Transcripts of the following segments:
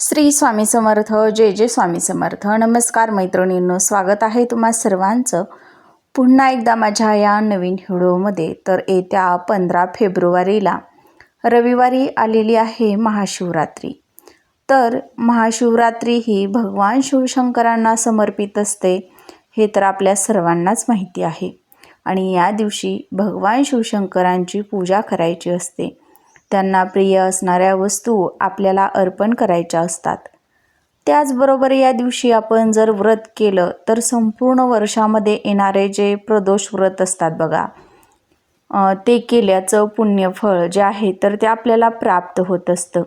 श्री स्वामी समर्थ जय जय स्वामी समर्थ. नमस्कार मैत्रिणींनो स्वागत आहे तुम्हा सर्वांचं. पुन्हा एकदा माझ्या या नवीन व्हिडिओमध्ये. तर येत्या पंधरा फेब्रुवारीला रविवारी आलेली आहे महाशिवरात्री. तर महाशिवरात्री ही भगवान शिवशंकरांना समर्पित असते हे तर आपल्या सर्वांनाच माहिती आहे. आणि या दिवशी भगवान शिवशंकरांची पूजा करायची असते. त्यांना प्रिय असणाऱ्या वस्तू आपल्याला अर्पण करायच्या असतात. त्याचबरोबर या दिवशी आपण जर व्रत केलं तर संपूर्ण वर्षामध्ये येणारे जे प्रदोष व्रत असतात बघा ते केल्याचं पुण्यफळ जे आहे तर ते आपल्याला प्राप्त होत असतं.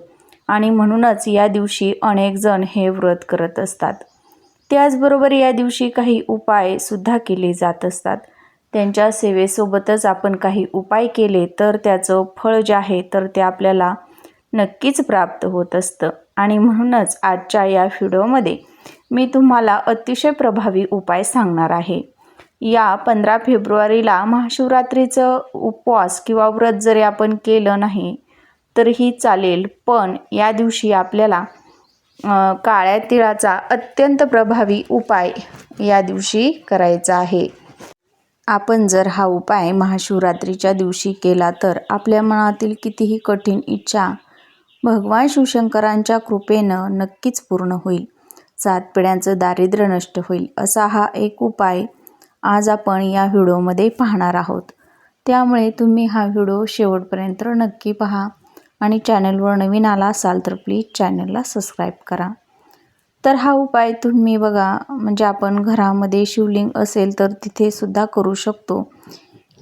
आणि म्हणूनच या दिवशी अनेक जण हे व्रत करत असतात. त्याचबरोबर या दिवशी काही उपायसुद्धा केले जात असतात. त्यांच्या सेवेसोबतच आपण काही उपाय केले तर त्याचं फळ जे आहे तर ते आपल्याला नक्कीच प्राप्त होत असतं. आणि म्हणूनच आजच्या या व्हिडिओमध्ये मी तुम्हाला अतिशय प्रभावी उपाय सांगणार आहे. या पंधरा फेब्रुवारीला महाशिवरात्रीचं उपवास किंवा व्रत जरी आपण केलं नाही तरीही चालेल. पण या दिवशी आपल्याला काळ्या तिळाचा अत्यंत प्रभावी उपाय या दिवशी करायचा आहे. आपण जर हा उपाय महाशिवरात्रीच्या दिवशी केला तर आपल्या मनातील कितीही कठीण इच्छा भगवान शिवशंकरांच्या कृपेनं नक्कीच पूर्ण होईल. सात पिढ्यांचं दारिद्र्य नष्ट होईल असा हा एक उपाय आज आपण या व्हिडिओमध्ये पाहणार आहोत. त्यामुळे तुम्ही हा व्हिडिओ शेवटपर्यंत नक्की पहा आणि चॅनलवर नवीन आला असाल तर प्लीज चॅनलला सबस्क्राईब करा. तर हा उपाय तुम्ही बघा म्हणजे आपण घरामध्ये शिवलिंग असेल तर तिथे सुद्धा करू शकतो.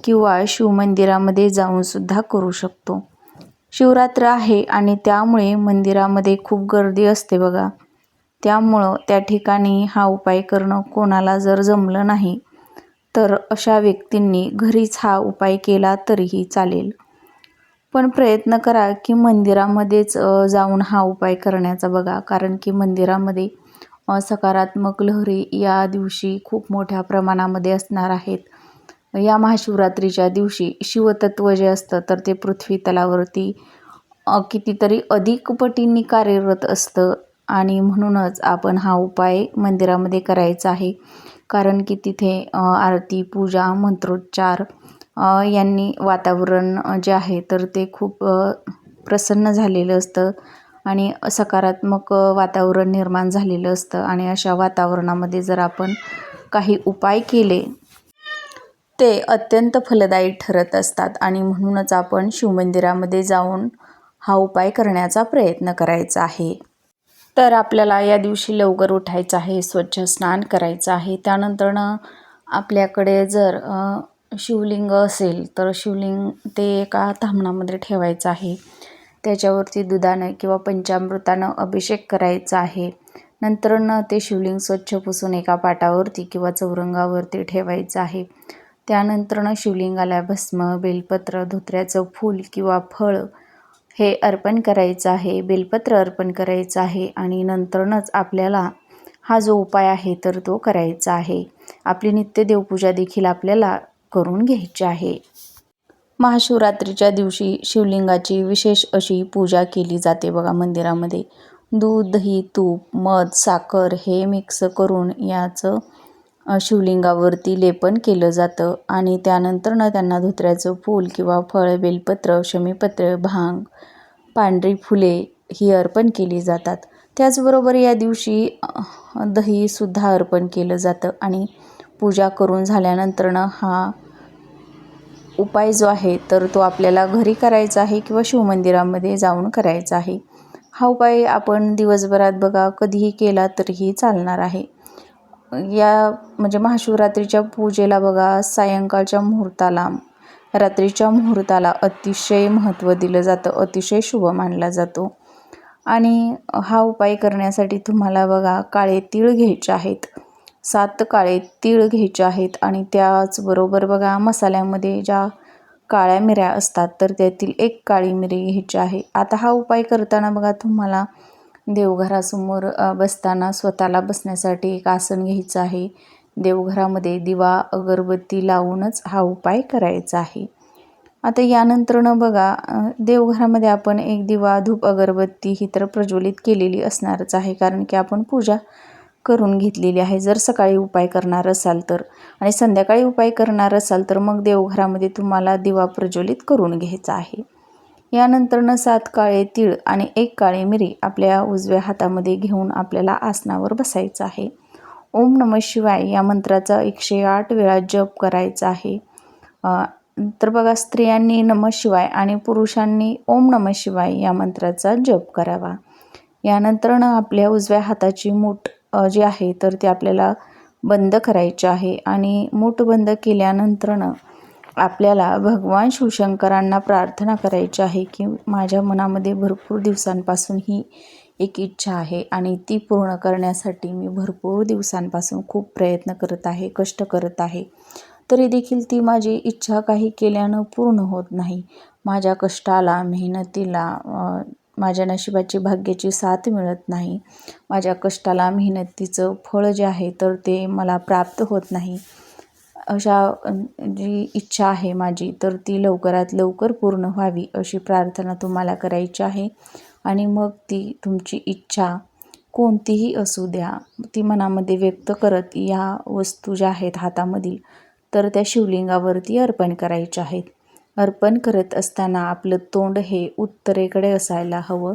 किंवा शिवमंदिरामध्ये जाऊन सुद्धा करू शकतो. शिवरात्र आहे आणि त्यामुळे मंदिरामध्ये खूप गर्दी असते बघा. त्यामुळं त्या ठिकाणी हा उपाय करणं कोणाला जर जमलं नाही तर अशा व्यक्तींनी घरीच हा उपाय केला तरीही चालेल. पण प्रयत्न करा की मंदिरामध्येच जाऊन हा उपाय करण्याचा बघा. कारण की मंदिरामध्ये सकारात्मक लहरी या दिवशी खूप मोठ्या प्रमाणामध्ये असणार आहेत. या महाशिवरात्रीच्या दिवशी शिवतत्व जे असतं तर ते पृथ्वी तलावरती कितीतरी अधिक पटींनी कार्यरत असतं. आणि म्हणूनच आपण हा उपाय मंदिरामध्ये करायचा आहे. कारण की तिथे आरती पूजा मंत्रोच्चार यांनी वातावरण जे आहे तर ते खूप प्रसन्न झालेलं असतं आणि सकारात्मक वातावरण निर्माण झालेलं असतं. आणि अशा वातावरणामध्ये जर आपण काही उपाय केले ते अत्यंत फलदायी ठरत असतात आणि म्हणूनच आपण शिवमंदिरामध्ये जाऊन हा उपाय करण्याचा प्रयत्न करायचा आहे. तर आपल्याला या दिवशी लवकर उठायचं आहे स्वच्छ स्नान करायचं आहे. त्यानंतरनं आपल्याकडे जर शिवलिंग असेल तर शिवलिंग ते एका थांबणामध्ये ठेवायचं आहे. त्याच्यावरती दुधानं किंवा पंचामृतानं अभिषेक करायचा आहे. नंतरनं ते शिवलिंग स्वच्छ पुसून एका पाटावरती किंवा चौरंगावरती ठेवायचं आहे. त्यानंतरनं शिवलिंगाला भस्म बेलपत्र धोत्र्याचं फूल किंवा फळ हे अर्पण करायचं आहे. बेलपत्र अर्पण करायचं आहे आणि नंतरनंच आपल्याला हा जो उपाय आहे तर तो करायचा आहे. आपली नित्य देवपूजा देखील आपल्याला करून घ्यायचे आहे. महाशिवरात्रीच्या दिवशी शिवलिंगाची विशेष अशी पूजा केली जाते बघा मंदिरामध्ये. दूध दही तूप मध साखर हे मिक्स करून याचं शिवलिंगावरती लेपन केलं जातं आणि त्यानंतरनं त्यांना धोत्र्याचं फूल किंवा फळ बेलपत्र शमीपत्र भांग पांढरी फुले ही अर्पण केली जातात. त्याचबरोबर या दिवशी दहीसुद्धा अर्पण केलं जातं आणि पूजा करून झाल्यानंतरनं हा उपाय जो आहे तर तो आपल्याला घरी करायचा आहे किंवा शिवमंदिरामध्ये जाऊन करायचा आहे. हा उपाय आपण दिवसभरात बघा कधीही केला तरीही चालणार आहे. या म्हणजे महाशिवरात्रीच्या पूजेला बघा सायंकाळच्या मुहूर्ताला रात्रीच्या मुहूर्ताला अतिशय महत्त्व दिलं जातं अतिशय शुभ मानला जातो. आणि हा उपाय करण्यासाठी तुम्हाला बघा काळे तीळ घ्यायचे आहेत. सात काळे तीळ घ्यायचे आहेत आणि त्याचबरोबर बघा मसाल्यामध्ये ज्या काळ्या मिऱ्या असतात तर त्यातील एक काळी मिरी घ्यायची आहे. आता हा उपाय करताना बघा तुम्हाला देवघरासमोर बसताना स्वतःला बसण्यासाठी एक आसन घ्यायचं आहे. देवघरामध्ये दिवा अगरबत्ती लावूनच हा उपाय करायचा आहे. आता यानंतरनं बघा देवघरामध्ये आपण एक दिवा धूप अगरबत्ती ही तर प्रज्वलित केलेली असणारच आहे कारण की आपण पूजा करून घेतलेली आहे. जर सकाळी उपाय करणार असाल तर आणि संध्याकाळी उपाय करणार असाल तर मग देवघरामध्ये तुम्हाला दिवा प्रज्वलित करून घ्यायचा आहे. यानंतरनं सात काळे तीळ आणि एक काळे मिरी आपल्या उजव्या हातामध्ये घेऊन आपल्याला आसनावर बसायचं आहे. ओम नम शिवाय या मंत्राचा एकशे आठ वेळा जप करायचा आहे. तर बघा स्त्रियांनी नम शिवाय आणि पुरुषांनी ओम नम शिवाय या मंत्राचा जप करावा. यानंतरनं आपल्या उजव्या हाताची मूठ जी आहे तर ती आपल्याला बंद करायची आहे. आणि मूठ बंद केल्यानंतरनं आपल्याला भगवान शिवशंकरांना प्रार्थना करायची आहे की माझ्या मनामध्ये भरपूर दिवसांपासून ही एक इच्छा आहे आणि ती पूर्ण करण्यासाठी मी भरपूर दिवसांपासून खूप प्रयत्न करत आहे कष्ट करत आहे. तरी देखील ती माझी इच्छा काही केल्यानं पूर्ण होत नाही. माझ्या कष्टाला मेहनतीला माझ्या नशिबाची भाग्याची साथ मिळत नाही. माझ्या कष्टाला मेहनतीचं फळ जे आहे तर ते मला प्राप्त होत नाही. अशा जी इच्छा आहे माझी तर ती लवकरात लवकर पूर्ण व्हावी अशी प्रार्थना तुम्हाला करायची आहे. आणि मग ती तुमची इच्छा कोणतीही असू द्या ती मनामध्ये व्यक्त करत या वस्तू ज्या आहेत हातामधील तर त्या शिवलिंगावरती अर्पण करायच्या आहेत. अर्पण करत असताना आपलं तोंड हे उत्तरेकडे असायला हवं.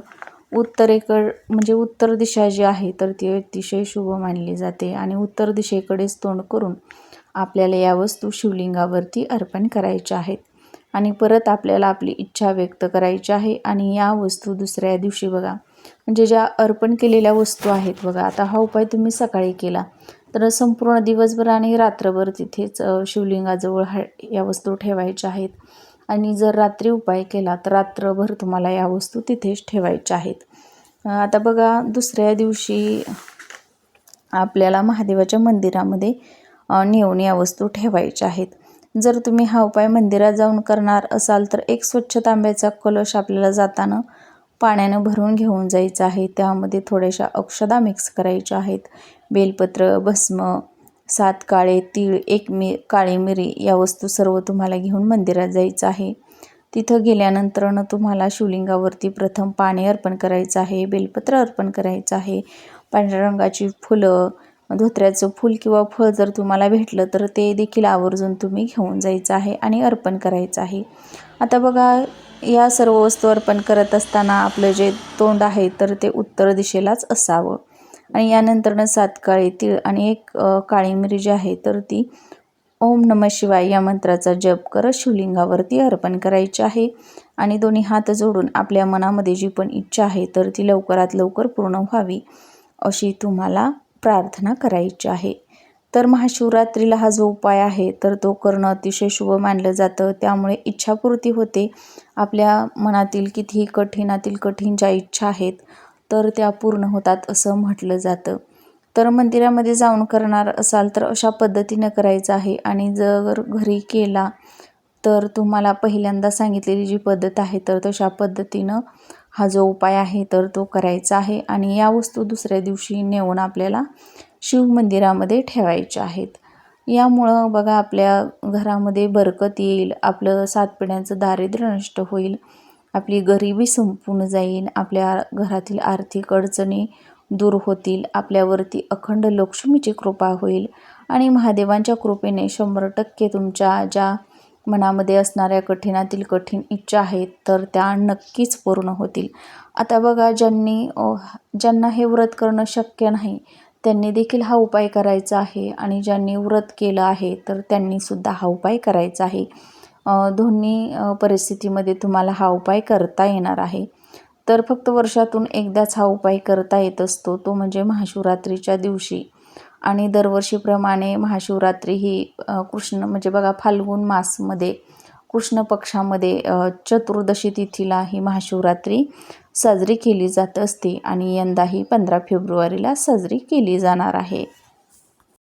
उत्तरेकड म्हणजे उत्तर दिशा जी आहे तर ती अतिशय शुभ मानली जाते आणि उत्तर दिशेकडेच तोंड करून आपल्याला या वस्तू शिवलिंगावरती अर्पण करायच्या आहेत. आणि परत आपल्याला आपली इच्छा व्यक्त करायची आहे आणि या वस्तू दुसऱ्या दिवशी बघा. म्हणजे ज्या अर्पण केलेल्या वस्तू आहेत बघा आता हा उपाय तुम्ही सकाळी केला. तर संपूर्ण दिवसभर आणि रात्रभर तिथेच शिवलिंगाजवळ हा या वस्तू ठेवायच्या आहेत. आणि जर रात्री उपाय केला तर रात्रभर तुम्हाला या वस्तू तिथेच ठेवायच्या आहेत. आता बघा दुसऱ्या दिवशी आपल्याला महादेवाच्या मंदिरामध्ये नेऊन या वस्तू ठेवायच्या आहेत. जर तुम्ही हा उपाय मंदिरात जाऊन करणार असाल तर एक स्वच्छ तांब्याचा कलश आपल्याला जाताना पाण्यानं भरून घेऊन जायचं आहे. त्यामध्ये थोड्याशा अक्षदा मिक्स करायच्या आहेत. बेलपत्र भस्म सात काळे तीळ एक मि काळी मिरी या वस्तू सर्व तुम्हाला घेऊन मंदिरात जायचं आहे. तिथं गेल्यानंतरनं तुम्हाला शिवलिंगावरती प्रथम पाणी अर्पण करायचं आहे बेलपत्र अर्पण करायचं आहे. पांढऱ्या रंगाची फुलं धोत्र्याचं फूल किंवा फळ जर तुम्हाला भेटलं तर ते देखील आवर्जून तुम्ही घेऊन जायचं आहे आणि अर्पण करायचं आहे. आता बघा या सर्व वस्तू अर्पण करत असताना आपलं जे तोंड आहे तर ते उत्तर दिशेलाच असावं. आणि यानंतरनं सात काळे तीळ आणि एक काळी मिरी जी आहे तर ती ओम नम शिवाय या मंत्राचा जप करत शिवलिंगावरती अर्पण करायची आहे. आणि दोन्ही हात जोडून आपल्या मनामध्ये जी पण इच्छा आहे तर ती लवकरात लवकर पूर्ण व्हावी अशी तुम्हाला प्रार्थना करायची आहे. तर महाशिवरात्रीला हा जो उपाय आहे तर तो करणं अतिशय शुभ मानलं जातं. त्यामुळे इच्छापूर्ती होते. आपल्या मनातील कितीही कठीणातील कठीण ज्या इच्छा आहेत तर त्या पूर्ण होतात असं म्हटलं जातं. तर मंदिरामध्ये जाऊन करणार असाल तर अशा पद्धतीनं करायचं आहे. आणि जर घरी केला तर तुम्हाला पहिल्यांदा सांगितलेली जी पद्धत आहे तर तशा पद्धतीनं हा जो उपाय आहे तर तो करायचा आहे. आणि या वस्तू दुसऱ्या दिवशी नेऊन आपल्याला शिवमंदिरामध्ये ठेवायच्या आहेत. यामुळं बघा आपल्या घरामध्ये बरकत येईल आपलं सातपिढ्यांचं दारिद्र्य नष्ट होईल. आपली गरिबी संपून जाईल आपल्या घरातील आर्थिक अडचणी दूर होतील आपल्यावरती अखंड लक्ष्मीची कृपा होईल आणि महादेवांच्या कृपेने शंभर टक्के तुमच्या ज्या मनामध्ये असणाऱ्या कठीणातील कठीण इच्छा आहेत तर त्या नक्कीच पूर्ण होतील. आता बघा ज्यांनी ज्यांना हे व्रत करणं शक्य नाही त्यांनी देखील हा उपाय करायचा आहे आणि ज्यांनी व्रत केलं आहे तर त्यांनीसुद्धा हा उपाय करायचा आहे. दोन्ही परिस्थितीमध्ये तुम्हाला हा उपाय करता येणार आहे. तर फक्त वर्षातून एकदाच हा उपाय करता येत असतो. तो म्हणजे महाशिवरात्रीच्या दिवशी. आणि दरवर्षीप्रमाणे महाशिवरात्री ही कृष्ण म्हणजे बघा फाल्गुन मासमध्ये कृष्ण पक्षामध्ये चतुर्दशी तिथीला ही महाशिवरात्री साजरी केली जात असते. आणि यंदाही पंधरा फेब्रुवारीला साजरी केली जाणार आहे.